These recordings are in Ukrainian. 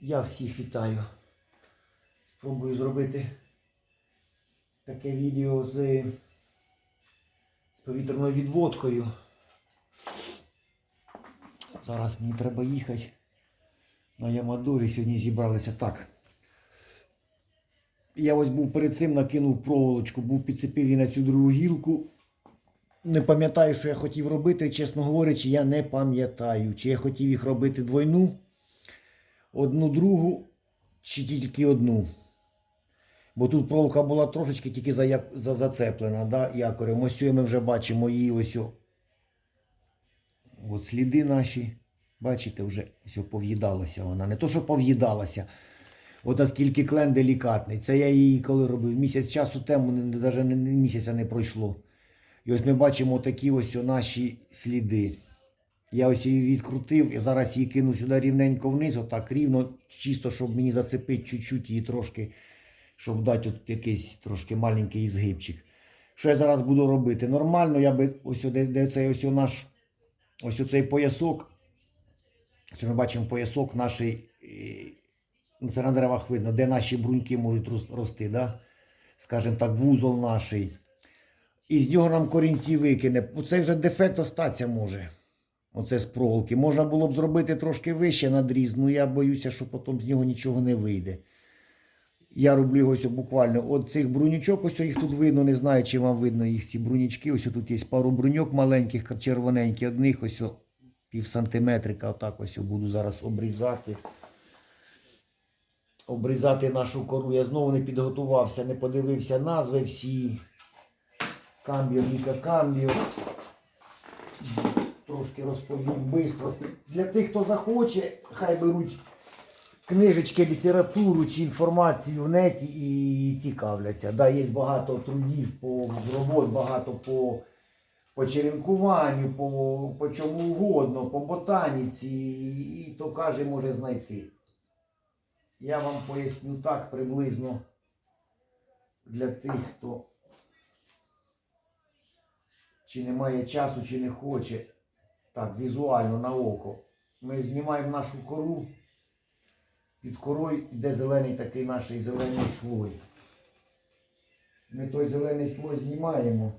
Я всіх вітаю. Спробую зробити таке відео з, з повітряною відводкою. Зараз мені треба їхати на Ямадорі. Сьогодні зібралися так. Я ось був перед цим накинув проволочку, був підцепив її на цю другу гілку. Не пам'ятаю, що я хотів робити, чесно говорячи, я не пам'ятаю, чи я хотів їх робити двойну, одну другу, чи тільки одну. Бо тут проволока була трошечки тільки за, за, зацеплена да, якорем. Ось ми вже бачимо її ось. От сліди наші. Бачите, вже все пов'їдалася вона. Не то, що пов'їдалася. От наскільки клен делікатний. Це я її коли робив. Місяць часу тому, навіть місяця не пройшло. І ось ми бачимо такі ось наші сліди. Я ось її відкрутив і зараз її кину сюди рівненько вниз, отак рівно, чисто, щоб мені зацепити чуть-чуть її трошки, щоб дати от якийсь трошки маленький згибчик. Що я зараз буду робити? Нормально, я би ось де, де цей ось наш ось оцей поясок. Це ми бачимо поясок нашої. Це на деревах видно, де наші бруньки можуть рости, да? скажімо так, вузол наший. І з нього нам корінці викине. Оцей вже дефект остатися може. Оце з проволоки. Можна було б зробити трошки вище надріз, ну я боюся, що потім з нього нічого не вийде. Я роблю ось буквально. От цих брунючок, ось їх тут видно, не знаю, чи вам видно їх ці брунічки. Ось тут є пару бруньок маленьких, червоненьких, одних ось о пів сантиметрика. Отак ось буду зараз обрізати. Обрізати нашу кору. Я знову не підготувався, не подивився назви всі. Камбіо, Віка Камбіо. Трошки розповім швидко. Для тих, хто захоче, хай беруть книжечки, літературу чи інформацію в неті і цікавляться. Да, є багато трудів по робот, багато по, по черенкуванню, по, по чому угодно, по ботаніці, і то каже може знайти. Я вам поясню так приблизно для тих, хто чи не має часу, чи не хоче. Так, візуально на око. Ми знімаємо нашу кору. Під корою йде зелений такий наш зелений слой. Ми той зелений слой знімаємо.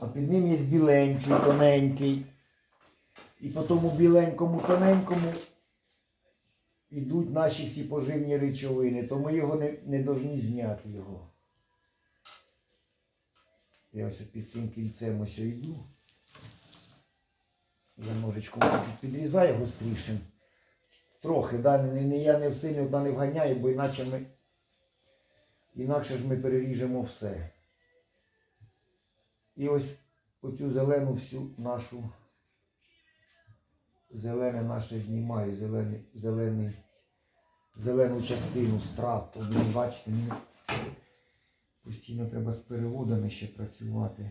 А під ним є біленький, тоненький. І по тому біленькому, тоненькому йдуть наші всі поживні речовини. То ми його не, не повинні зняти його. Я ось під цим кільцем ось йду. Я ножичком чуть підрізаю гострішим. Трохи, да, не, я не сильно да, не вганяю, бо іначе ми, інакше ж ми переріжемо все. І ось оцю зелену всю нашу, зелене наше знімаю, зелений, зелений, зелену частину страт. От, ви бачите, мені постійно треба з переводами ще працювати.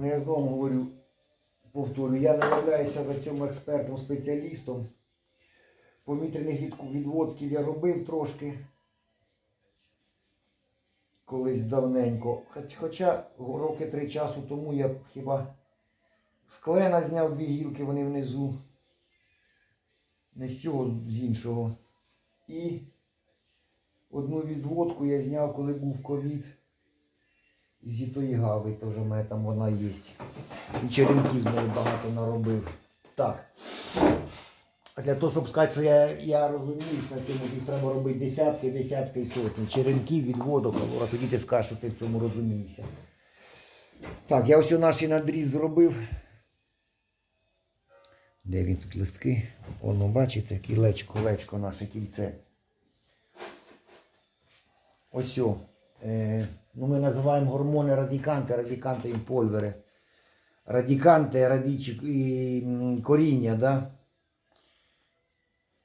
Ну, я знову говорю, повторюю, я не являюся в цьому експертом спеціалістом. Повітряних відводків я робив трошки колись давненько. Хоча роки три часу тому я хіба з клена зняв дві гілки, вони внизу. Не з цього, з іншого. І одну відводку я зняв, коли був ковід. Зі тої гави, вже в мене там вона є. І черенків з неї багато наробив. Так. Для того, щоб сказати, що я, я розуміюсь на цьому, треба робити десятки, десятки і сотні. Черенків, відводок, а тоді ти скажеш, що ти в цьому розумієшся. Так, я ось наш надріз зробив. Де він тут листки? Воно, бачите, кілечко, колечко наше кільце. Ось о. Е, ну, ми називаємо гормони радіканти, радіканти імпольвери. Радіканти, радічі і коріння, да?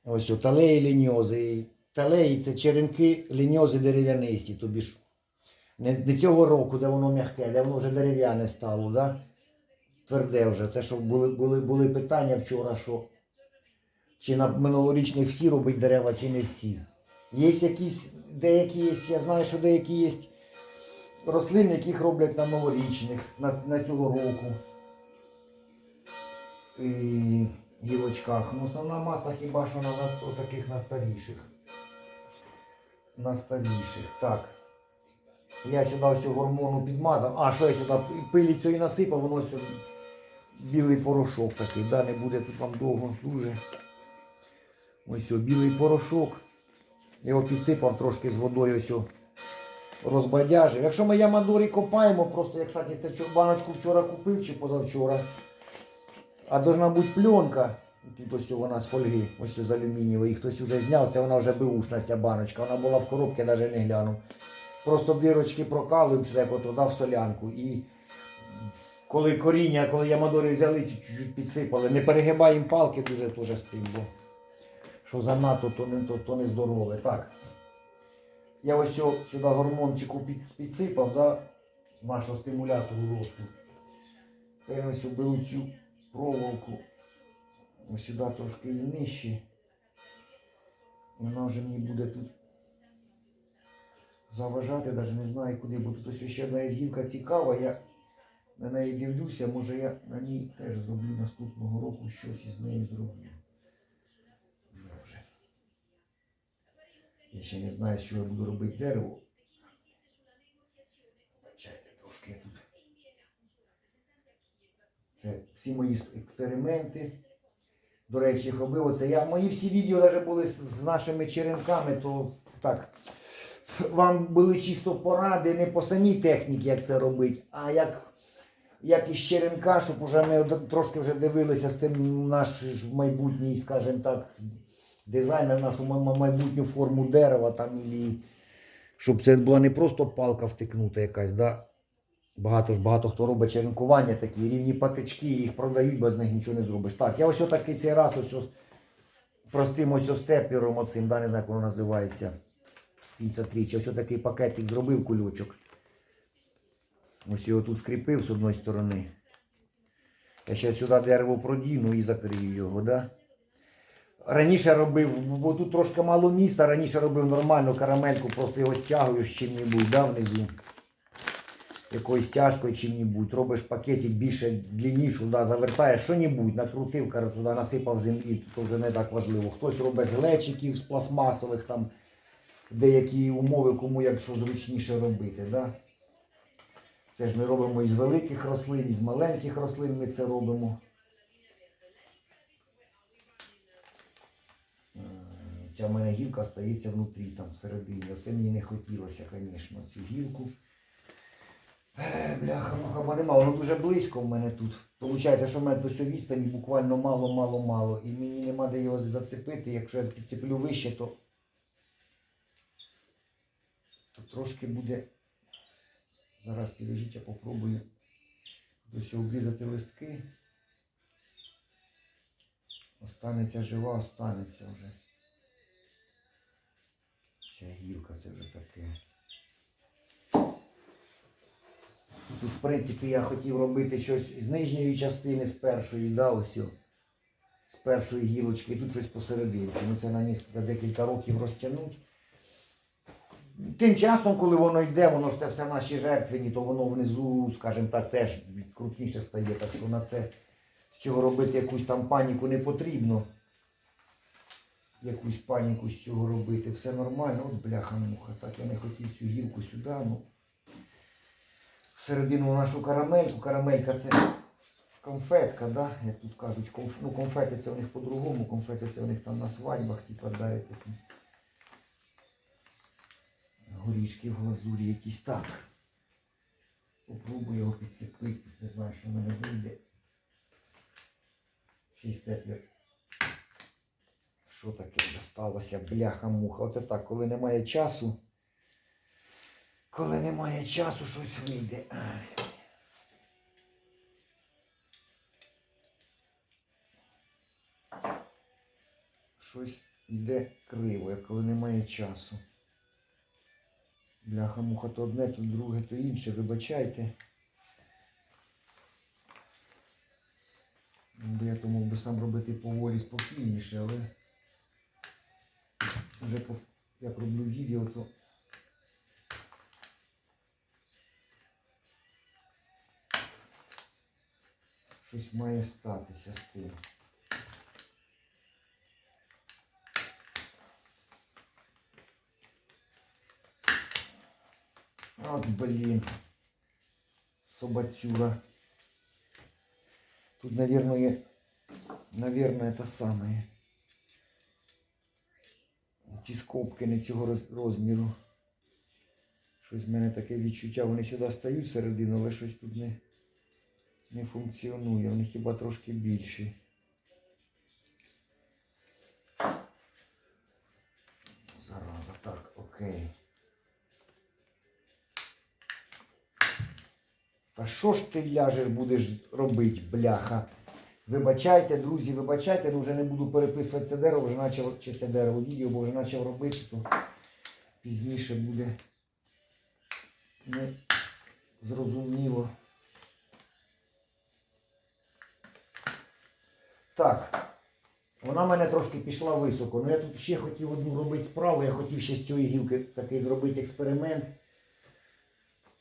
Ось о, талеї ліньози. Талеї це черенки ліньози дерев'янисті. Тобі ж не, не цього року, де воно м'яке, де воно вже дерев'яне стало, да? тверде вже. Це що були, були, були питання вчора, що чи на минулорічних всі робить дерева, чи не всі. Є якісь, деякі є, я знаю, що деякі є рослин, яких роблять на новорічних, на, на цього року. І гілочках. Ну, основна маса хіба що на, на таких на старіших. На старіших. Так. Я сюди ось гормону підмазав. А, що я сюди пиліцю і насипав, воно сюди білий порошок такий, да, не буде тут вам довго дуже. Ось о, білий порошок. Його підсипав трошки з водою ось розбадяжив. Якщо ми ямадорі копаємо, просто я, кстати, цю баночку вчора купив чи позавчора. А должна бути пленка. Тут ось вона з фольги, ось з алюмінієвої. Хтось вже зняв, це вона вже беушна ця баночка. Вона була в коробці, навіть не глянув. Просто дирочки прокалуємо сюди, як туди в солянку. І коли коріння, коли ямадори взяли, чуть-чуть підсипали. Не перегибаємо палки дуже теж з цим, бо що занадто, то не, то, то не здорове. Так. Я ось сюди гормончику підсипав, да, нашого стимулятору росту. Я ось беру цю проволоку ось сюди трошки нижче. Вона вже мені буде тут заважати, навіть не знаю куди, бо тут ось ще одна гілка цікава. Я на неї дивлюся, може я на ній теж зроблю наступного року щось із нею зроблю. Може. Ще не знаю, чого я буду робити дерево. Бачайте, трошки тут. Це всі мої експерименти. До речі, їх робив. Оце я, мої всі відео навіть були з нашими черенками, то так. Вам були чисто поради не по самій техніці, як це робити, а як, як із черенка, щоб уже ми трошки вже дивилися з тим наш майбутній, скажімо так, дизайн на нашу ма- ма- майбутню форму дерева, там, і, щоб це була не просто палка втикнута якась, да? Багато ж багато хто робить черенкування такі, рівні патички, їх продають, без них нічого не зробиш. Так, я ось отакий цей раз ось простим ось степлером оцим, да, не знаю, як воно називається. 53. Ось такий пакетик зробив кульочок. Ось його тут скріпив з одної сторони. Я ще сюди дерево продіну і закрию його, да? Раніше робив, бо тут трошки мало міста, раніше робив нормальну карамельку, просто його стягуєш чим-небудь, да, внизу. Якоюсь тяжкою чим-небудь. Робиш пакетик більше длиннішу, да, завертаєш що-небудь, накрутив, каже, туди насипав землі, то вже не так важливо. Хтось робить з глечиків, з пластмасових там деякі умови, кому як що зручніше робити. Да? Це ж ми робимо із великих рослин, із маленьких рослин ми це робимо. Ця в мене гілка стається внутрі, там всередині. Оце мені не хотілося, звісно, цю гілку. Е, Бляха, муха, бо нема, воно дуже близько в мене тут. Получається, що в мене до цього відстані буквально мало-мало-мало. І мені нема де його зацепити. Якщо я підцеплю вище, то то трошки буде. Зараз підождіть, я попробую ось обрізати листки. Останеться жива, останеться вже. Ця гілка це вже таке. Тут, в принципі, я хотів робити щось з нижньої частини, з першої, да, ось з першої гілочки, і тут щось посередині. Ну це на нескільки- декілька років розтягнуть. Тим часом, коли воно йде, воно ж це все наші жертвені, то воно внизу, скажімо так, теж крупніше стає. Так що на це з цього робити якусь там паніку не потрібно. Якусь паніку з цього робити. Все нормально. От бляха муха. Так я не хотів цю гілку сюди. Ну. Всередину нашу карамельку. Карамелька це конфетка, да? як тут кажуть. Конф... Ну, конфети це у них по-другому, конфети це у них там на свадьбах, типа дарять такі горішки в глазурі якісь так. Попробую його підцепити. Не знаю, що в мене вийде. Ще й. Що таке сталося? Бляха-муха. Оце так, коли немає часу. Коли немає часу, щось вийде. Щось йде криво, як коли немає часу. Бляха-муха, то одне, то друге, то інше, вибачайте. Бо я то мог би сам робити поволі спокійніше, але вже як роблю відео, то щось має статися з тим. От, блін, собацюра. Тут, наверное, наверное, это самое. Ці скобки не цього розміру. Щось в мене таке відчуття. Вони сюди стають середину, але щось тут не, не функціонує. Вони хіба трошки більші. Зараза, так, окей. Та що ж ти ляжеш будеш робити, бляха? Вибачайте, друзі, вибачайте, ну вже не буду переписувати це дерево, вже почав, чи це дерево відео, бо вже почав робити, то пізніше буде не зрозуміло. Так. Вона в мене трошки пішла високо. Ну я тут ще хотів одну робити справу, я хотів ще з цієї гілки такий зробити експеримент.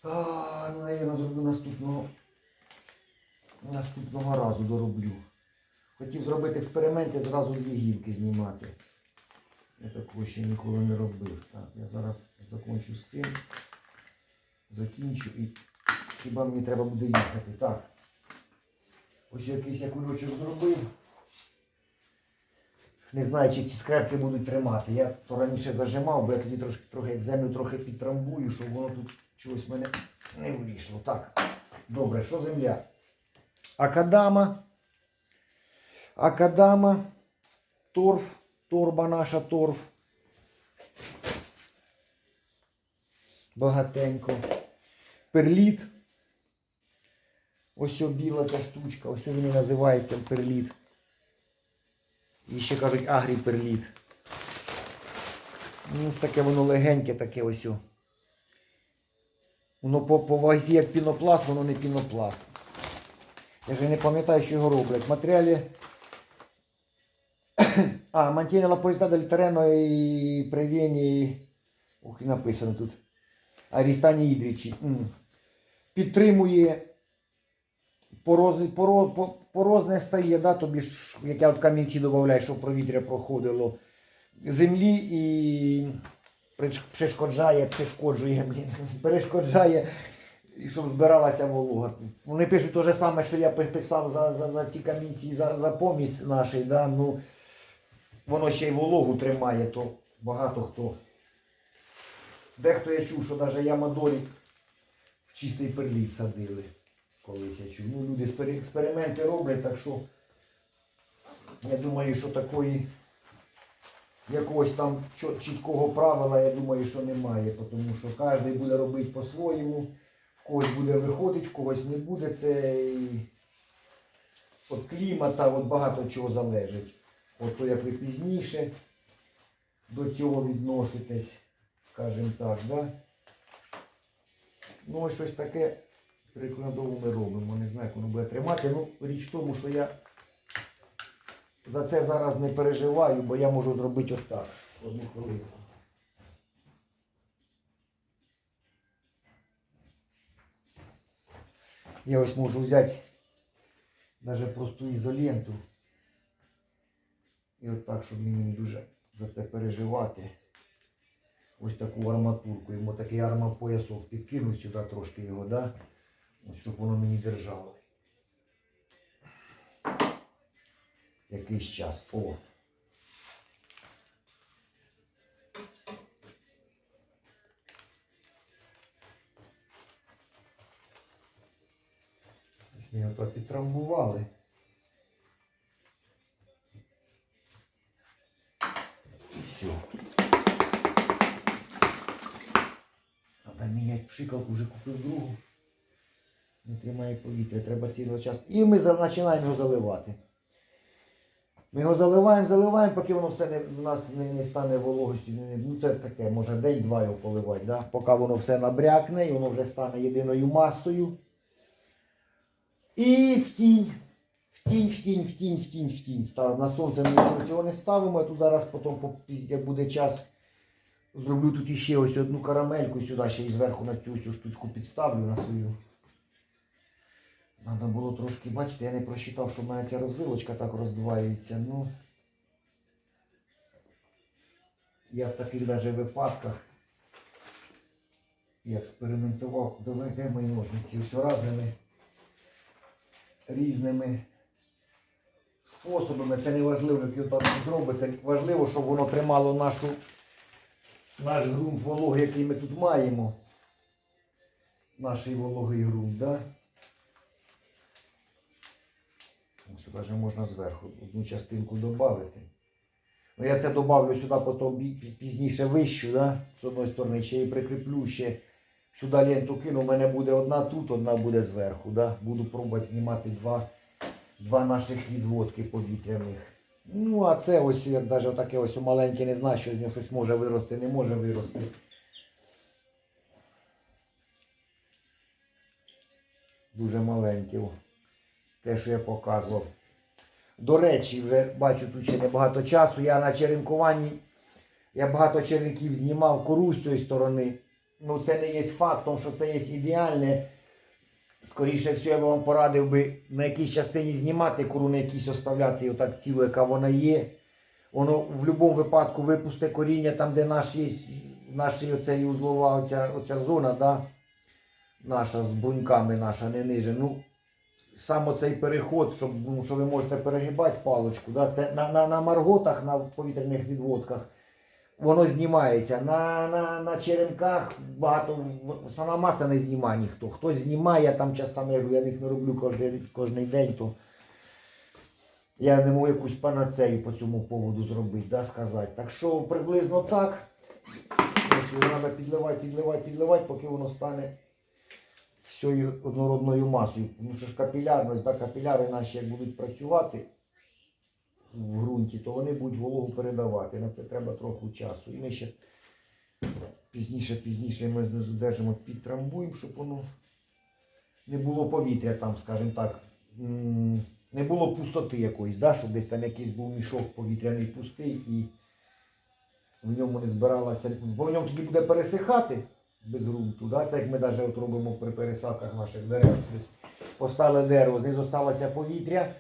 А, ну, я зроблю наступного, наступного разу дороблю. Хотів зробити експеримент і зразу дві гілки знімати. Я такого ще ніколи не робив. Так, я зараз закінчу з цим. Закінчу і хіба мені треба буде їхати. Так. Ось якийсь я кульочок зробив. Не знаю, чи ці скрепки будуть тримати. Я то раніше зажимав, бо я тоді трошки трохи як землю трохи підтрамбую, щоб воно тут чогось в мене не вийшло. Так, добре, що земля? Акадама. Акадама. Торф. Торба наша торф. Багатенько. Перліт. Ось біла ця штучка. Ось він і називається перліт. І ще кажуть агріперліт. Ну, ось таке воно легеньке, таке ось. Воно по, по вазі як пінопласт, воно не пінопласт. Я вже не пам'ятаю, що його роблять. Матеріалі. А, mantiene la porosità del e previene. Ох, і написано тут. Арістані ідрічі. Підтримує порози, поро, по- порозне стає, да, тобі ж, як я от камінці додаю, щоб провітря проходило землі і перешкоджає, перешкоджує, перешкоджає, і щоб збиралася волога. Вони пишуть те ж саме, що я писав за, за, за ці камінці, за, за помість нашій, да, ну, воно ще й вологу тримає, то багато хто. Дехто я чув, що навіть ямадорі в чистий перліт садили колись я чув. Ну, люди експерименти роблять, так що я думаю, що такої якогось там чіткого правила, я думаю, що немає, тому що кожен буде робити по-своєму, когось буде виходити, в когось не буде. Це від клімата, от багато чого залежить. От то, як ви пізніше до цього відноситесь, скажімо так, да? Ну, ось щось таке прикладово ми робимо. Не знаю, як воно буде тримати. Ну, річ в тому, що я за це зараз не переживаю, бо я можу зробити отак. Одну хвилинку. Я ось можу взяти навіть просту ізоленту. І от так, щоб мені не дуже за це переживати. Ось таку арматурку. Йому такий армопоясок підкинуть сюди трошки його, да? Ось, щоб воно мені держало. Якийсь час. О. ми його так підтрамбували. І все. Треба міняти пшикалку, вже купив другу. Не тримає повітря, треба цілий час. І ми починаємо його заливати. Ми його заливаємо, заливаємо, поки воно все не, в нас не, не стане вологостю. Ну це таке, може день-два його поливати, да? поки воно все набрякне і воно вже стане єдиною масою. І в тінь. В тінь, в тінь, в тінь, в тінь, в тінь. Ставимо. На сонце ми нічого цього не ставимо. Я тут зараз потім, по- як буде час, зроблю тут іще ось одну карамельку сюди ще і зверху на цю всю штучку підставлю на свою. Треба було трошки, бачите, я не просчитав, що в мене ця розвилочка так роздваюється. Ну, я в таких даже випадках експериментував, доведе мої ножниці все разними різними способами. Це не важливо, як його так зробите. Важливо, щоб воно тримало нашу, наш ґрунт вологий, який ми тут маємо. Наш вологий ґрунт, да? Ось навіть можна зверху одну частинку додати. Ну, я це додавлю сюди потім пізніше вищу, да? з одної сторони, ще і прикріплю, ще сюди ленту кину. У мене буде одна тут, одна буде зверху. Да? Буду пробувати знімати два, два наших відводки повітряних. Ну, а це ось як навіть таке ось маленьке, не знаю, що з нього щось може вирости, не може вирости. Дуже маленьке. Те, що я показував. До речі, вже бачу тут ще небагато часу. Я на черенкуванні, я багато черенків знімав кору з цієї сторони. Ну, це не є фактом, що це є ідеальне. Скоріше всього, я б вам порадив би на якійсь частині знімати кору, на оставляти отак цілу, яка вона є. Воно в будь-якому випадку випусте коріння там, де наш є, наш оцей узлова, оця, оця зона, да? наша з бруньками, наша не ниже. Ну, саме цей переход, щоб, ну, що ви можете перегибати паличку, да? це на, на, на марготах, на повітряних відводках, воно знімається. На, на, на черенках багато, основна маса не знімає ніхто. Хтось знімає, я там часами, я їх не роблю кожен, кожен день, то я не можу якусь панацею по цьому поводу зробити, да, сказати. Так що приблизно так. Ось його треба підливати, підливати, підливати, поки воно стане всією однородною масою. Тому що ж капілярність, да, капіляри наші як будуть працювати в ґрунті, то вони будуть вологу передавати. На це треба трохи часу. І ми ще пізніше, пізніше ми знизу держимо, підтрамбуємо, щоб воно не було повітря там, скажімо так. Не було пустоти якоїсь, да, щоб десь там якийсь був мішок повітряний пустий і в ньому не збиралася. Бо в ньому тоді буде пересихати без ґрунту. Да? Це як ми навіть от робимо при пересадках наших дерев. Щось Поставили дерево, знизу сталося повітря.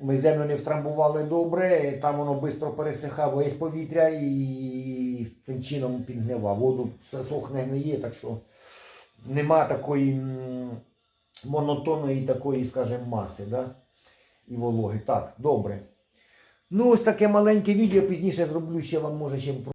Ми землю не втрамбували добре, там воно швидко пересихало є повітря і тим чином підгнива. Воду сохне гниє, так що нема такої монотонної такої, скажімо, маси да? і вологи. Так, добре. Ну, ось таке маленьке відео, пізніше зроблю ще вам може ще